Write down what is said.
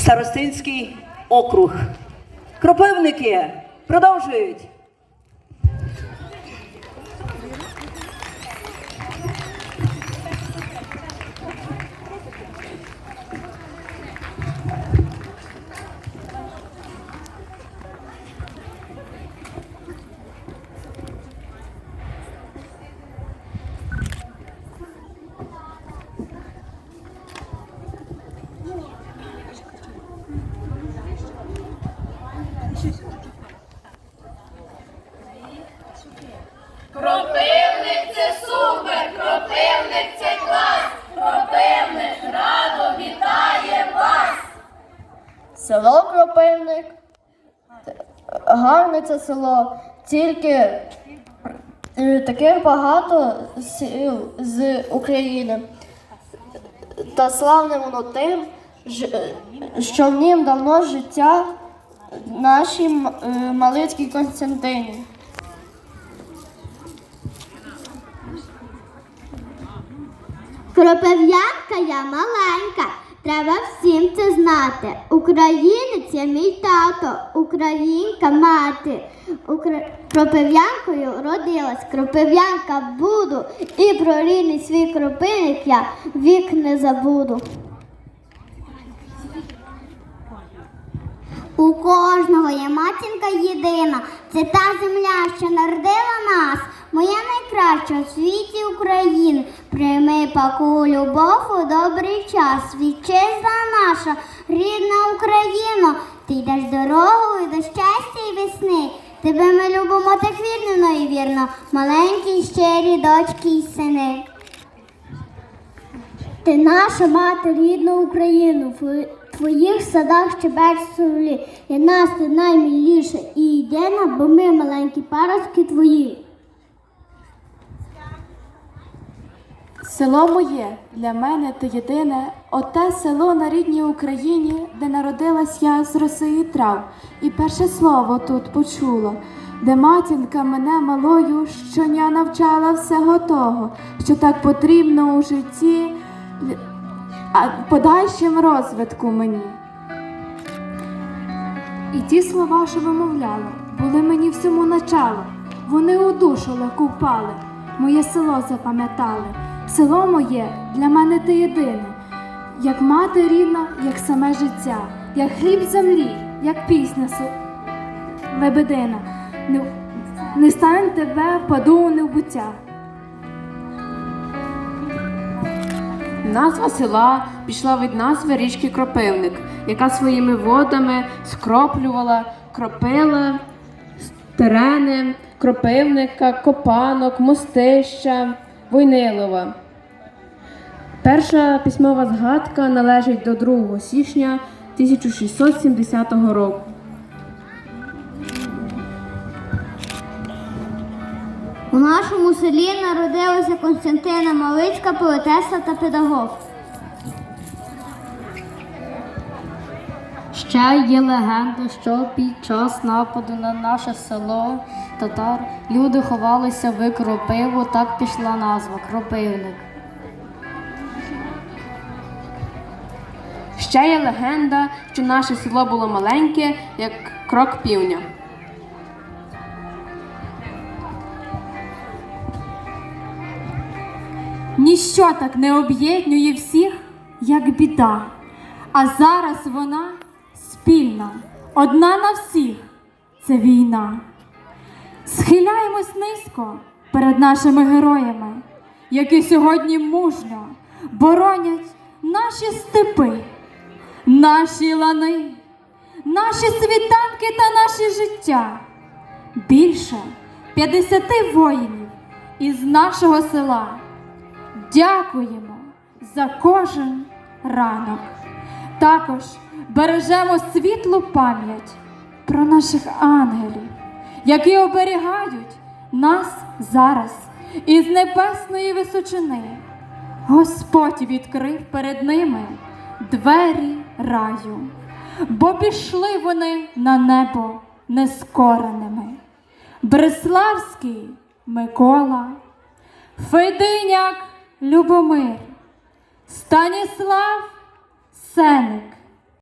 Старостинський округ. Кропивники продовжують. Кропивник це супер, кропивник це клас, кропивник радо вітає вас. Село Кропивник. Гарне це село. Тільки е, таких багато сіл з України. Та славне воно тим, е, що в нім давно життя нашій е, Малицькій Константині. Кропив'янка я маленька, треба всім це знати. Українець я мій тато, українка мати. Укра... Кропив'янкою родилась, кропив'янка буду, і про рідний свій кропивник я вік не забуду. У кожного є матінка єдина, це та земля, що народила нас, моя найкраща у світі України. Прийми паку любов у добрий час. Вітчизна наша, рідна Україна, ти йдеш дорогою до щастя і весни. Тебе ми любимо так вірно і вірно, маленькі щирі дочки й сини. Ти наша мати рідна Україну, в твоїх садах щебеч солі. І нас ти наймиліша і єдина, бо ми маленькі паростки твої. Село моє, для мене ти єдине, оте село на рідній Україні, де народилась я з роси і трав, і перше слово тут почула, де матінка мене малою щоня навчала всього того, що так потрібно у житті, а подальшим розвитку мені. І ті слова, що вимовляла, були мені всьому начало. Вони у душу купали, моє село запам'ятали. Село моє для мене ти єдине, як мати рідна, як саме життя, як хліб землі, як пісня лебедина. Не, не стань тебе, паду у небуття. Назва села пішла від назви річки Кропивник, яка своїми водами скроплювала, кропила терени Кропивника, Копанок, Мостища, Войнилова. Перша письмова згадка належить до 2 січня 1670 року. У нашому селі народилася Константина Малицька, поетеса та педагог. Ще є легенда, що під час нападу на наше село татар люди ховалися в кропиву, так пішла назва кропивник. Ще є легенда, що наше село було маленьке, як крок півня. Ніщо так не об'єднує всіх, як біда. А зараз вона спільна, одна на всіх це війна. Схиляємось низько перед нашими героями, які сьогодні мужньо боронять наші степи, наші лани, наші світанки та наше життя. Більше 50 воїнів із нашого села. Дякуємо за кожен ранок. Також бережемо світлу пам'ять про наших ангелів, які оберігають нас зараз із небесної височини. Господь відкрив перед ними двері раю, бо пішли вони на небо нескореними. Бреславський Микола. Фединяк Любомир, Станіслав Сеник,